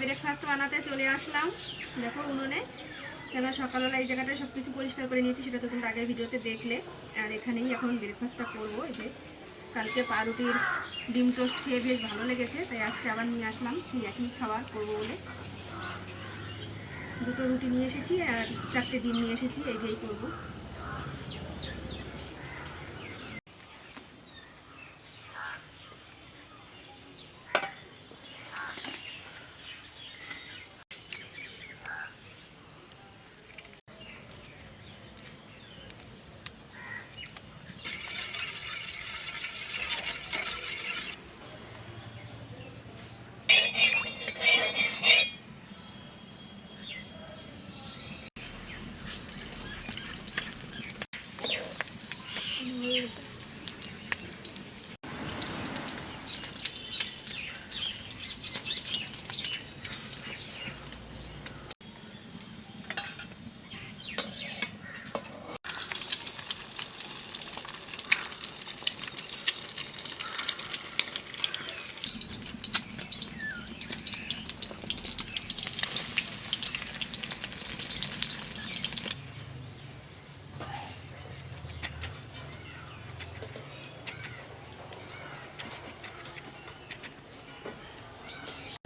Breakfast বানাতে চলে আসলাম। দেখো উনুনে। কেন সকালবেলা এই জায়গাটা সব কিছু পরিষ্কার করে নিয়েছি, সেটা তো তোমরা আগের ভিডিওতে দেখলে। আর এখানেই এখন ব্রেকফাস্টটা করব। এই যে কালকে পাউরুটির ডিম টোস্ট খেয়ে বেশ ভালো লেগেছে, তাই আজকে আবার নিয়ে আসলাম। সেই একই খাবার করব বলে। দুটো রুটি নিয়ে এসেছি আর চারটে ডিম নিয়ে এসেছি, এই দিয়েই করব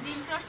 ডিম টোস্ট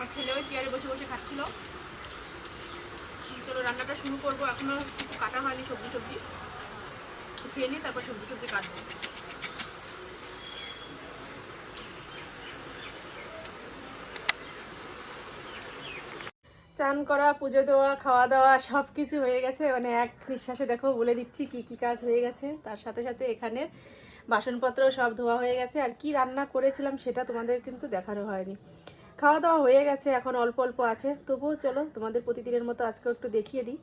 আর ছেলেও চেয়ারে বসে বসে খাচ্ছিল। চলো রান্নাটা শুরু করব। এখনও কিছু কাটা হয়নি সবজি সবজি খেয়ে নিই তারপর সবজি সবজি কাটবো। চান করা, পুজো দেওয়া, খাওয়া দাওয়া সব কিছু হয়ে গেছে। মানে এক নিঃশ্বাসে দেখো বলে দিচ্ছি কি কি কাজ হয়ে গেছে। তার সাথে সাথে এখানে বাসনপত্র সব ধোয়া হয়ে গেছে। আর কি রান্না করেছিলাম সেটা তোমাদের কিন্তু দেখানো হয়নি। খাওয়া দাওয়া হয়ে গেছে, এখন অল্প অল্প আছে। তবুও চলো, তোমাদের প্রতিদিনের মতো আজকেও একটু দেখিয়ে দিই।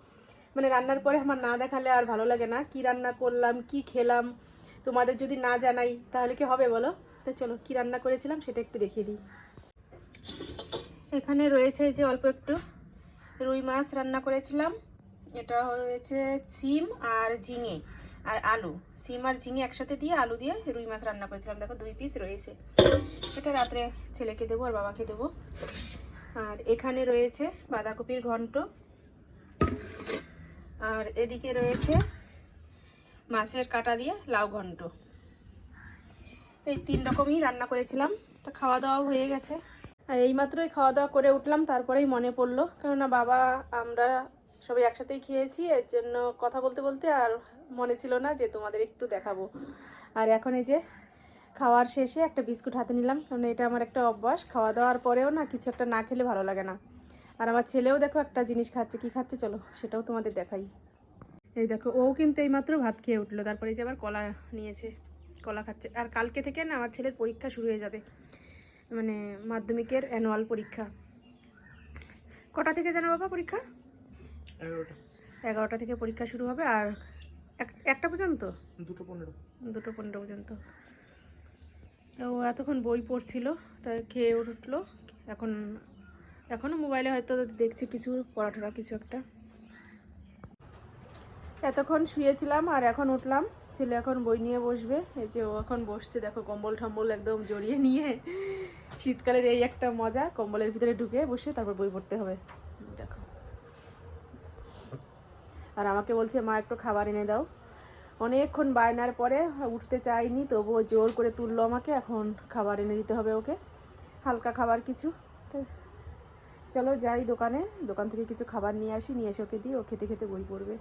মানে রান্নার পরে আমার না দেখালে আর ভালো লাগে না। কি রান্না করলাম, কি খেলাম, তোমাদের যদি না জানাই, তাহলে কি হবে বলো? তো চলো, কি রান্না করেছিলাম সেটা একটু দেখিয়ে দিই। এখানে রয়েছে যে অল্প একটু রুই মাছ রান্না করেছিলাম। এটা হয়েছে সিম আর ঝিঙে। আর আলু, সিম আর ঝিঙে একসাথে দিয়ে আলু দিয়ে রুই মাছ রান্না করেছিলাম। দেখো দুই পিস রয়েছে। এটা রাত্রে ছেলেকে দেবো আর বাবাকে দেবো। আর এখানে রয়েছে বাঁধাকপির ঘন্ট। আর এদিকে রয়েছে মাছের কাটা দিয়ে লাউ ঘন্ট। এই তিন রকমই রান্না করেছিলাম। তা খাওয়া দাওয়া হয়ে গেছে। আর এইমাত্রই খাওয়া দাওয়া করে উঠলাম, তারপরেই মনে পড়ল। কেননা বাবা, আমরা সবাই একসাথেই খেয়েছি, এর জন্য কথা বলতে বলতে আর মনে ছিল না যে তোমাদের একটু দেখাবো। আর এখন এই যে খাওয়ার শেষে একটা বিস্কুট হাতে নিলাম কারণ এটা আমার একটা অভ্যাস। খাওয়া দাওয়ার পরেও না কিছু একটা না খেলে ভালো লাগে না। আর আমার ছেলেও দেখো একটা জিনিস খাচ্ছে কি খাচ্ছে চলো সেটাও তোমাদের দেখাই। এই দেখো ও কিন্তু এইমাত্র ভাত খেয়ে উঠল তারপরে এই যে আবার কলা নিয়েছে কলা খাচ্ছে। আর কালকে থেকে না আমার ছেলের পরীক্ষা শুরু হয়ে যাবে মানে মাধ্যমিকের অ্যানুয়াল পরীক্ষা। কটা থেকে জানো বাবা পরীক্ষা? এগারোটা। এগারোটা থেকে পরীক্ষা শুরু হবে আর একটা পর্যন্ত? দুটো পনেরো। দুটো পনেরো পর্যন্ত। তো ও এতক্ষণ বই পড়ছিল তাই খেয়ে উঠল। এখন এখনও মোবাইলে হয়তো দেখছে কিছু পড়াঠরা কিছু একটা। এতক্ষণ শুয়েছিলাম আর এখন উঠলাম। ছেলে এখন বই নিয়ে বসবে। এই যে ও এখন বসছে দেখো কম্বল টম্বল একদম জড়িয়ে নিয়ে। শীতকালের এই একটা মজা কম্বলের ভিতরে ঢুকে বসে তারপর বই পড়তে হবে দেখো আর আমাকে বলছে, মা, একটু খাবার এনে দাও। অনেকক্ষণ বায়নার পরে উঠতে চাইনি, তবুও জোর করে তুললো আমাকে। এখন খাবার এনে দিতে হবে ওকে, হালকা খাবার কিছু। চলো যাই দোকানে, দোকান থেকে কিছু খাবার নিয়ে আসি, নিয়ে এসে ওকে দিই, ও খেতে খেতে বই পড়বে।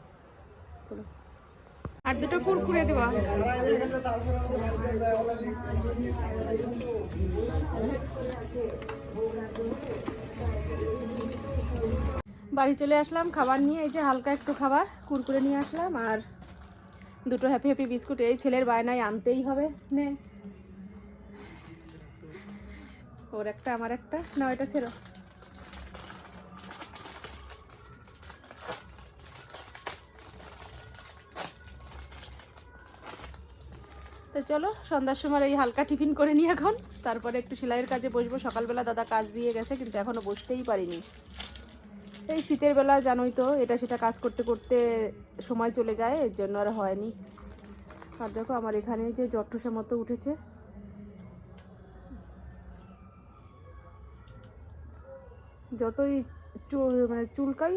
চলো। আর দুটো কুরকুরে বাড়ি চলে আসলাম, খাবার নিয়ে, এই যে হালকা একটু খাবার, কুরকুরে নিয়ে আসলাম আর দুটো হ্যাপি হ্যাপি বিস্কুট। এই ছেলের বায়নায় আনতেই হবে নে। ওর একটা, আমার একটা। না ওইটা ছিল তো চলো, সন্ধ্যার সময় এই হালকা টিফিন করে নিই এখন। তারপরে একটু সেলাইয়ের কাজে বসবো। সকালবেলা দাদা কাজ দিয়ে গেছে, কিন্তু এখনও বসতেই পারিনি। এই শীতের বেলা জানোই তো, এটা সেটা কাজ করতে করতে সময় চলে যায়, এর জন্য আর হয়নি। আর দেখো আমার এখানে যে জট্টুসা মতো উঠেছে। যতই মানে চুলকাই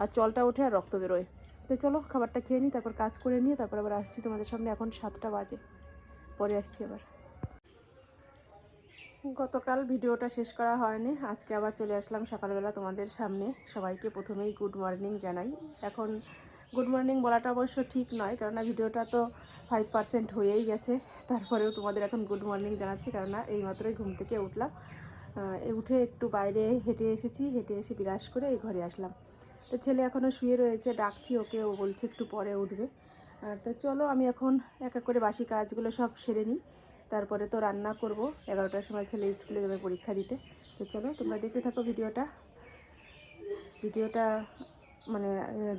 আর চলটা ওঠে আর রক্ত বেরোয়। তো চলো, খাবারটা খেয়ে নিই, তারপর কাজ করে নিয়ে তারপর আবার আসছি তোমাদের সামনে। এখন সাতটা বাজে, পরে আসছি আবার। গতকাল ভিডিওটা শেষ করা হয়নি। আজকে আবার চলে আসলাম সকালবেলা তোমাদের সামনে। সবাইকে প্রথমেই গুড মর্নিং জানাই। এখন গুড মর্নিং বলাটা অবশ্য ঠিক নয়, কেননা ভিডিওটা তো ফাইভ পার্সেন্ট হয়েই গেছে। তারপরেও তোমাদের এখন গুড মর্নিং জানাচ্ছি, কেননা এইমাত্রই ঘুম থেকে উঠলাম। উঠে একটু বাইরে হেঁটে এসেছি, হেঁটে এসে বিরাস করে এই ঘরে আসলাম। তো ছেলে এখনও শুয়ে রয়েছে, ডাকছি ওকে, ও বলছে একটু পরে উঠবে। আর তো চলো, আমি এখন এক এক করে বাসি কাজগুলো সব সেরে নিই। তারপরে তো রান্না করব। এগারোটার সময় ছেলে স্কুলে যাবে পরীক্ষা দিতে। তো চলো, তোমরা দেখতে থাকো ভিডিওটা। ভিডিওটা মানে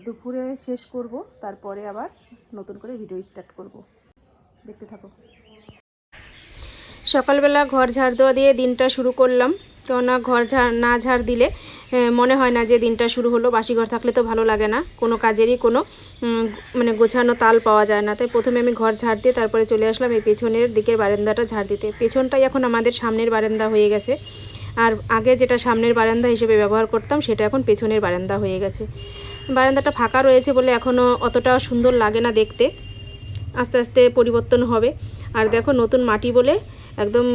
দুপুরে শেষ করব, তারপরে আবার নতুন করে ভিডিও স্টার্ট করব। দেখতে থাকো। সকালবেলা ঘর ঝাড় দেওয়া দিয়ে দিনটা শুরু করলাম। কেননা ঘর ঝাড়, না ঝাড় দিলে মনে হয় না যে দিনটা শুরু হলো। বাসি ঘর থাকলে তো ভালো লাগে না। কোনো কাজেরই কোনো মানে গোছানো তাল পাওয়া যায় না। তাই প্রথমে আমি ঘর ঝাড় দিয়ে তারপরে চলে আসলাম এই পেছনের দিকের বারান্দাটা ঝাড় দিতে। পেছনটাই এখন আমাদের সামনের বারান্দা হয়ে গেছে। আর আগে যেটা সামনের বারান্দা হিসেবে ব্যবহার করতাম, সেটা এখন পেছনের বারান্দা হয়ে গেছে। বারান্দাটা ফাঁকা রয়েছে বলে এখনও অতটা সুন্দর লাগে না দেখতে। আস্তে আস্তে পরিবর্তন হবে। আর দেখো নতুন মাটি বলে একদম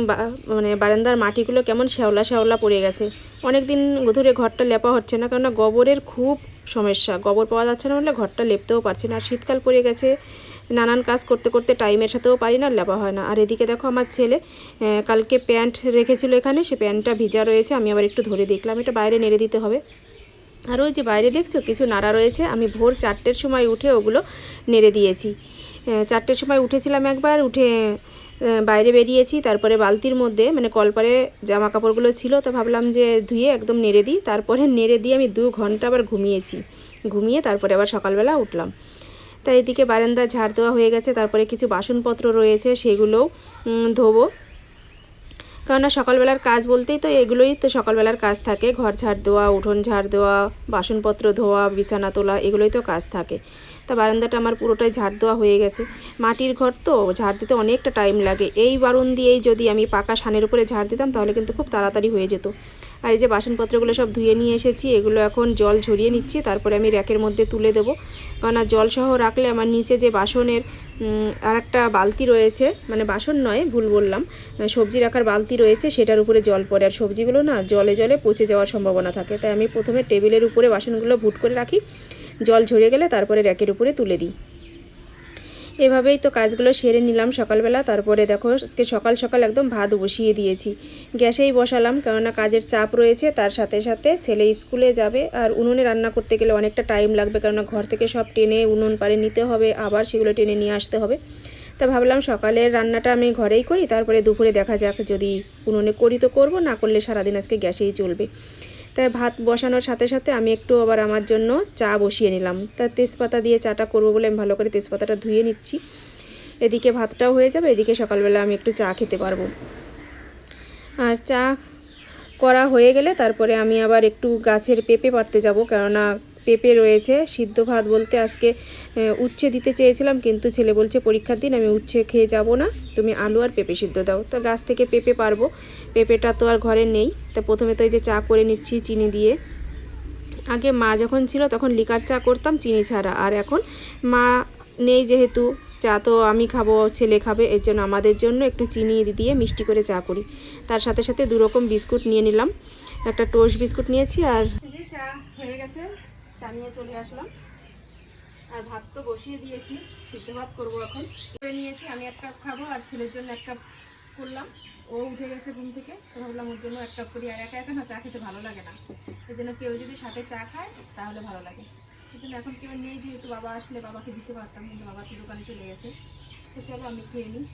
মানে বারান্দার মাটিগুলো কেমন শ্যাওলা শ্যাওলা পড়ে গেছে। অনেক দিন ধরে ঘরটা লেপা হচ্ছে না, কেননা গোবরের খুব সমস্যা। গোবর পাওয়া যাচ্ছে না বলে ঘরটা লেপতেও পারছি না। আর শীতকাল পড়ে গেছে, নানান কাজ করতে করতে টাইমের সাথেও পারি না লেপা হয় না। আর এদিকে দেখো আমার ছেলে কালকে প্যান্ট রেখেছিল এখানে, সে প্যান্টটা ভিজা রয়েছে, আমি আবার একটু ধরে দেখলাম, এটা বাইরে নেড়ে দিতে হবে। আর ওই যে বাইরে দেখছ, কিছু নাড়া রয়েছে, আমি ভোর চারটের সময় উঠে ওগুলো নেড়ে দিয়েছি। চারটের সময় উঠেছিলাম একবার, উঠে বাইরে বেরিয়েছি, তারপরে বালতির মধ্যে মানে কলপারে জামা কাপড়গুলো ছিল, তো ভাবলাম যে ধুয়ে একদম নেড়ে দিই, তারপরে নেড়ে দিয়ে আমি দু ঘণ্টা আবার ঘুমিয়েছি। ঘুমিয়ে তারপরে আবার সকালবেলা উঠলাম। তাই এদিকে বারান্দা ঝাড় দেওয়া হয়ে গেছে, তারপরে কিছু বাসনপত্র রয়েছে, সেগুলোও ধোবো। কেননা সকালবেলার কাজ বলতেই তো এগুলোই তো সকালবেলার কাজ থাকে। ঘর ঝাড় দেওয়া, উঠোন ঝাড় দেওয়া, বাসনপত্র ধোয়া, বিছানা তোলা, এগুলোই তো কাজ থাকে। তা বারান্দাটা আমার পুরোটাই ঝাড় দেওয়া হয়ে গেছে। মাটির ঘর তো, ঝাড় দিতে অনেকটা টাইম লাগে। এই বারুন দিয়েই যদি আমি পাকা সানের উপরে ঝাড় দিতাম, তাহলে কিন্তু খুব তাড়াতাড়ি হয়ে যেত। আর এই যে বাসনপত্রগুলো সব ধুয়ে নিয়ে এসেছি, এগুলো এখন জল ঝরিয়ে নিচ্ছি, তারপরে আমি র্যাকের মধ্যে তুলে দেবো। কেননা জল সহ রাখলে আমার নিচে যে বাসনের আর একটা বালতি রয়েছে মানে বাসন নয়, ভুল বললাম সবজি রাখার বালতি রয়েছে, সেটার উপরে জল পড়ে। আর সবজিগুলো না জলে জলে পচে যাওয়ার সম্ভাবনা থাকে। তাই আমি প্রথমে টেবিলের উপরে বাসনগুলো ভুট করে রাখি, জল ঝরে গেলে তারপরে র্যাকের উপরে তুলে দিই। এভাবেই তো কাজগুলো সেরে নিলাম সকালবেলা। তারপরে দেখো, আজকে সকাল সকাল একদম ভাত বসিয়ে দিয়েছি। গ্যাসেই বসালাম, কেননা কাজের চাপ রয়েছে, তার সাথে সাথে ছেলে স্কুলে যাবে। আর উনুনে রান্না করতে গেলে অনেকটা টাইম লাগবে, কেননা ঘর থেকে সব টেনে উনুন পারে নিতে হবে, আবার সেগুলো টেনে নিয়ে আসতে হবে। তা ভাবলাম সকালের রান্নাটা আমি ঘরেই করি, তারপরে দুপুরে দেখা যাক যদি উনুনে করি তো করব, না করলে সারাদিন আজকে গ্যাসেই চলবে। তাই ভাত বসানোর সাথে সাথে আমি একটু আবার আমার জন্য চা বসিয়ে নিলাম। তা তেজপাতা দিয়ে চাটা করব বলে আমি ভালো করে তেজপাতাটা ধুয়ে নিচ্ছি। এদিকে ভাতটাও হয়ে যাবে, এদিকে সকালবেলা আমি একটু চা খেতে পারব। আর চা করা হয়ে গেলে তারপরে আমি আবার একটু গাছের পেঁপে পাড়তে যাব, কেননা পেঁপে রয়েছে। সিদ্ধ ভাত বলতে আজকে উচ্ছে দিতে চেয়েছিলাম, কিন্তু ছেলে বলছে পরীক্ষার দিন, আমি উচ্ছে খেয়ে যাব না। তুমি আলু আর পেঁপে সিদ্ধ দাও। তো গাছ থেকে পেঁপে পারব। পেঁপেটা তো আর ঘরে নেই। তো প্রথমে তো এই যে চা করে নিচ্ছি চিনি দিয়ে। আগে মা যখন ছিল, তখন লিকার চা করতাম, চিনি ছাড়া। আর এখন মা নেই যেহেতু, চা তো আমি খাব, ছেলে খাবে, এর জন্য আমাদের জন্য একটু চিনি দিয়ে মিষ্টি করে চা করি। তার সাথে সাথে দু রকম বিস্কুট নিয়ে নিলাম। একটা টোস্ট বিস্কুট নিয়েছি আর চা হয়ে গেছে। চা নিয়ে চলে আসলাম। আর ভাত তো বসিয়ে দিয়েছি, সিদ্ধ ভাত করব এখন। করে নিয়েছি, আমি এক কাপ খাব আর ছেলের জন্য এক কাপ করলাম। ও উঠে গেছে ঘুম থেকে, তো ভাবলাম ওর জন্য এক কাপ করি। আর একা একা না, চা খেতে ভালো লাগে না। এই জন্য কেউ যদি সাথে চা খায়, তাহলে ভালো লাগে। এই জন্য এখন কেউ নেই, যেহেতু বাবা আসলে বাবাকে দিতে পারতাম কিন্তু বাবা তো দোকানে চলে গেছে। তো চলো আমি খেয়ে নিই।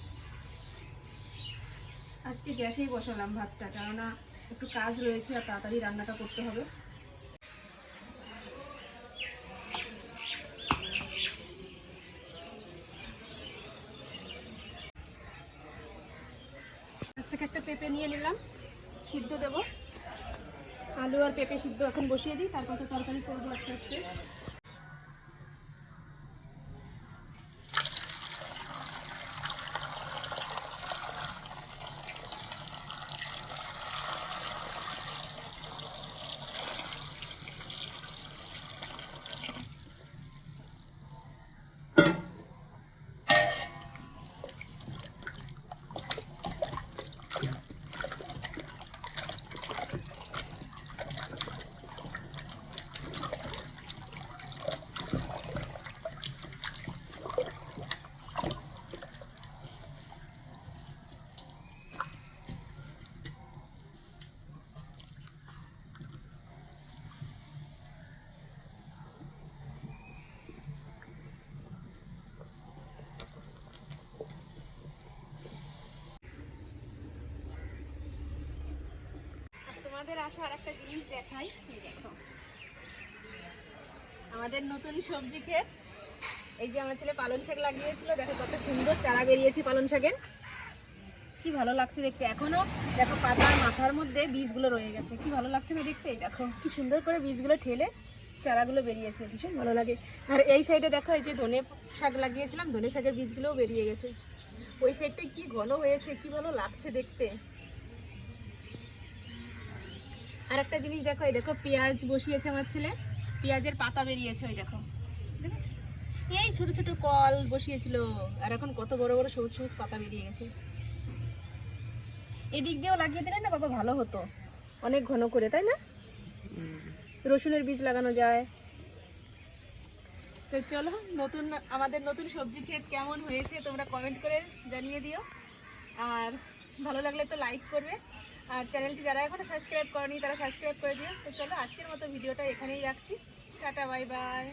আজকে গ্যাসেই বসালাম ভাতটা, কেননা একটু কাজ রয়েছে আর তাড়াতাড়ি রান্নাটা করতে হবে। পেঁপে নিয়ে নিলাম, সিদ্ধ দেবো। আলু আর পেঁপে সিদ্ধ এখন বসিয়ে দিই, তারপর তো তরকারি করব আস্তে আস্তে। আর তোমাদের আসা আর একটা জিনিস দেখাই। দেখো। আমাদের নতুন সবজি ক্ষেত। এই যে আমার ছেলে পালন শাক লাগিয়েছিল, দেখো কত সুন্দর চারা বেরিয়েছে পালন শাকের। কি ভালো লাগছে দেখতে। এখনও দেখো পাতার মাথার মধ্যে বীজগুলো রয়ে গেছে। কি ভালো লাগছে না দেখতে? দেখো, কি সুন্দর করে বীজগুলো ঠেলে চারাগুলো বেরিয়েছে। ভীষণ ভালো লাগে। আর এই সাইডে দেখো, এই যে ধনে শাক লাগিয়েছিলাম, ধনে শাকের বীজগুলোও বেরিয়ে গেছে। ওই সাইডটা কি ঘন হয়েছে, কি ভালো লাগছে দেখতে। আর একটা জিনিস দেখো, এই দেখো পেঁয়াজ বসিয়েছে আমার ছেলে। পেঁয়াজের পাতা বেরিয়েছে, ওই দেখো। দেখেছ? এই ছোট ছোট কল বসিয়েছিল, আর এখন কত বড় বড় সবুজ সবুজ পাতা বেরিয়ে গেছে। এদিক দিয়েও লাগিয়ে দিলে না বাবা ভালো হতো। অনেক ঘন করে, তাই না? রসুনের বীজ লাগানো যায়। তো চলো, নতুন, আমাদের নতুন সবজি ক্ষেত কেমন হয়েছে তোমরা কমেন্ট করে জানিয়ে দিও। আর ভালো লাগলে তো লাইক করবে। আর চ্যানেলটি যারা এখনও সাবস্ক্রাইব করেনি, তারা সাবস্ক্রাইব করে দিও। তো চলো, আজকের মতো ভিডিওটা এখানেই রাখছি। Tata, bye bye.